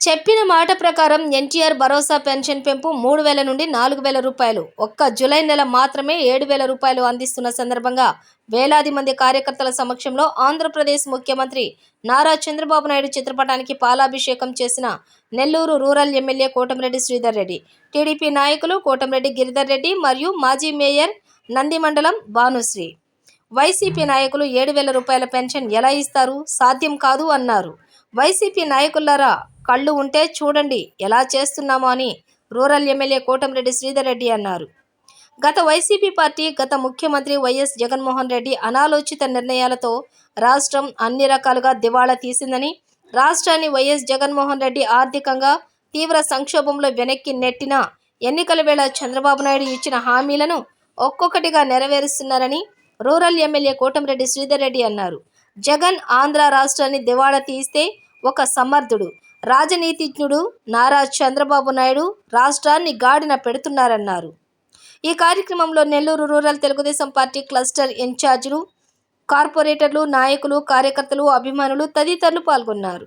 చెప్పిన మాట ప్రకారం ఎన్టీఆర్ భరోసా పెన్షన్ పెంపు మూడు వేల నుండి నాలుగు వేల రూపాయలు. ఒక్క జూలై నెల మాత్రమే ఏడు వేల రూపాయలు అందిస్తున్న సందర్భంగా వేలాది మంది కార్యకర్తల సమక్షంలో ఆంధ్రప్రదేశ్ ముఖ్యమంత్రి నారా చంద్రబాబు నాయుడు చిత్రపటానికి పాలాభిషేకం చేసిన Nellore rural MLA Kotamreddy Sridhar Reddy TDP నాయకులు కోటమిరెడ్డి గిరిధర్ రెడ్డి మరియు మాజీ మేయర్ నంది మండలం భానుశ్రీ. వైసీపీ నాయకులు ఏడు వేల రూపాయల పెన్షన్ ఎలా ఇస్తారు? సాధ్యం కాదు అన్నారు. వైసీపీ నాయకులారా కళ్ళు ఉంటే చూడండి ఎలా చేస్తున్నామో అని రూరల్ ఎమ్మెల్యే కోటంరెడ్డి శ్రీధర్ రెడ్డి అన్నారు. గత వైసీపీ పార్టీ గత ముఖ్యమంత్రి వైఎస్ జగన్మోహన్ రెడ్డి అనాలోచిత నిర్ణయాలతో రాష్ట్రం అన్ని రకాలుగా దివాళా తీసిందని రాష్ట్రాన్ని వైఎస్ జగన్మోహన్ రెడ్డి ఆర్థికంగా తీవ్ర సంక్షోభంలో వెనక్కి నెట్టిన ఎన్నికల వేళ చంద్రబాబు నాయుడు ఇచ్చిన హామీలను ఒక్కొక్కటిగా నెరవేరుస్తున్నారని రూరల్ ఎమ్మెల్యే కోటంరెడ్డి శ్రీధర్ రెడ్డి అన్నారు. జగన్ ఆంధ్ర రాష్ట్రాన్ని దివాళా తీస్తే ఒక సమర్థుడు రాజనీతిజ్ఞుడు నారా చంద్రబాబు నాయుడు రాష్ట్రాన్ని గాడిన పెడుతున్నారన్నారు. ఈ కార్యక్రమంలో Nellore rural Telugudesam party cluster ఇన్ఛార్జీలు కార్పొరేటర్లు నాయకులు కార్యకర్తలు అభిమానులు తదితరులు పాల్గొన్నారు.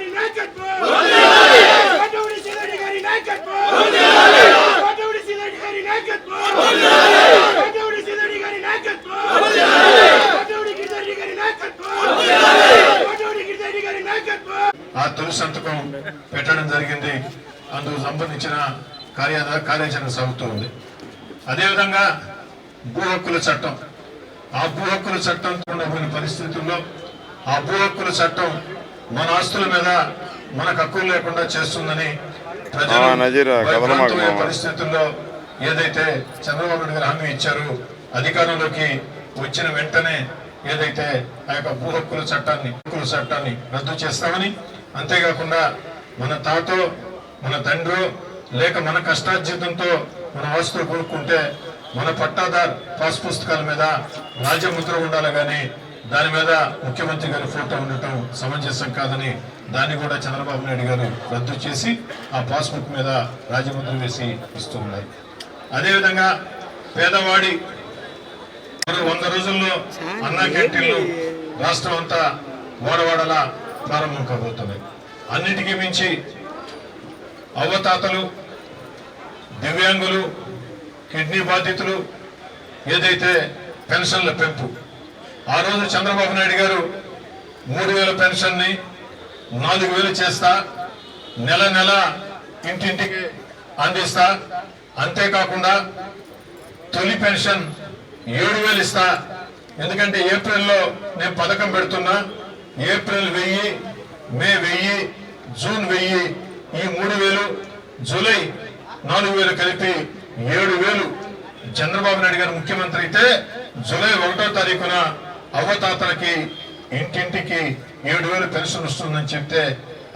ఆ తొలి సంతకం పెట్టడం జరిగింది. అందుకు సంబంధించిన కార్య కార్యాచరణ సాగుతూ ఉంది అదేవిధంగా భూ హక్కుల చట్టం. ఆ భూ హక్కుల చట్టం కొన్ని పరిస్థితుల్లో ఆ భూ హక్కుల చట్టం మన ఆస్తుల మీద మనకు హక్కులు లేకుండా చేస్తుందని ప్రజలు. పరిస్థితుల్లో ఏదైతే చంద్రబాబు నాయుడు గారు హామీ ఇచ్చారు అధికారంలోకి వచ్చిన వెంటనే ఏదైతే ఆ యొక్క భూ హక్కుల చట్టాన్ని హక్కుల చట్టాన్ని రద్దు చేస్తామని అంతేకాకుండా మన తాతో మన తండ్రి లేక మన కష్టార్జితంతో మన ఆస్తులు కొనుక్కుంటే మన పట్టాదార్ పాస్ పుస్తకాల మీద రాజముద్ర ఉండాలి కానీ దాని మీద ముఖ్యమంత్రి గారి ఫోటో ఉండటం సమంజసం కాదని దాన్ని కూడా చంద్రబాబు నాయుడు గారు రద్దు చేసి ఆ పాస్బుక్ మీద రాజముద్ర వేసి ఇస్తూ ఉన్నారు. అదేవిధంగా పేదవాడి వంద రోజుల్లో అన్నా క్యాంటీన్లు రాష్ట్రం అంతా వాడవాడలా ప్రారంభం కాబోతున్నాయి. అన్నిటికీ మించి అవ్వతాతలు దివ్యాంగులు కిడ్నీ బాధితులు ఏదైతే పెన్షన్ల పెంపు ఆ రోజు చంద్రబాబు నాయుడు గారు మూడు వేల పెన్షన్ని నాలుగు వేలు చేస్తా నెల నెల ఇంటింటికి అందిస్తా. అంతేకాకుండా తొలి పెన్షన్ ఏడు వేలు ఇస్తా. ఎందుకంటే ఏప్రిల్లో నేను పథకం పెడుతున్నా. ఏప్రిల్ వెయ్యి మే వెయ్యి జూన్ వెయ్యి ఈ మూడు వేలు జూలై నాలుగు వేలు కలిపి ఏడు వేలు. చంద్రబాబు నాయుడు గారు ముఖ్యమంత్రి అయితే జూలై ఒకటో తారీఖున అవతాతలకి ఇంటింటికి ఏడు వేలు పెన్షన్ వస్తుందని చెప్తే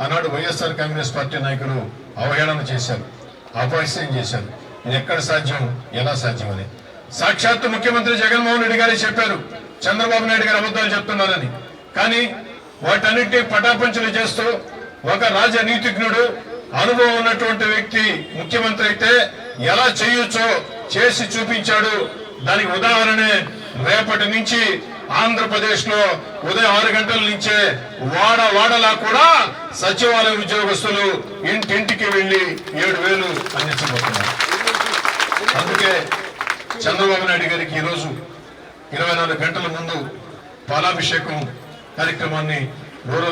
ఆనాడు వైఎస్ఆర్ కాంగ్రెస్ పార్టీ నాయకులు అవహేళన చేశారు అపహాస్యం చేశారు. ఇది ఎక్కడ సాధ్యం? ఎలా సాధ్యమని సాక్షాత్తు ముఖ్యమంత్రి జగన్మోహన్ రెడ్డి గారే చెప్పారు చంద్రబాబు నాయుడు గారు అబద్ధాలు చెప్తున్నారని. కానీ వాటన్నిటి పటాపంచలు చేస్తూ ఒక రాజనీతిజ్ఞుడు అనుభవం ఉన్నటువంటి వ్యక్తి ముఖ్యమంత్రి అయితే ఎలా చేయొచ్చో చేసి చూపించాడు. దానికి ఉదాహరణే రేపటి నుంచి ఆంధ్రప్రదేశ్లో ఉదయం ఆరు గంటల నుంచే వాడ వాడలా కూడా సచివాలయ ఉద్యోగస్తులు ఇంటింటికి వెళ్ళి ఏడు వేలు అందించబోతున్నారు. అందుకే చంద్రబాబు నాయుడు గారికి ఈరోజు ఇరవై నాలుగు గంటల ముందు పాలాభిషేకం కార్యక్రమాన్ని గౌరవ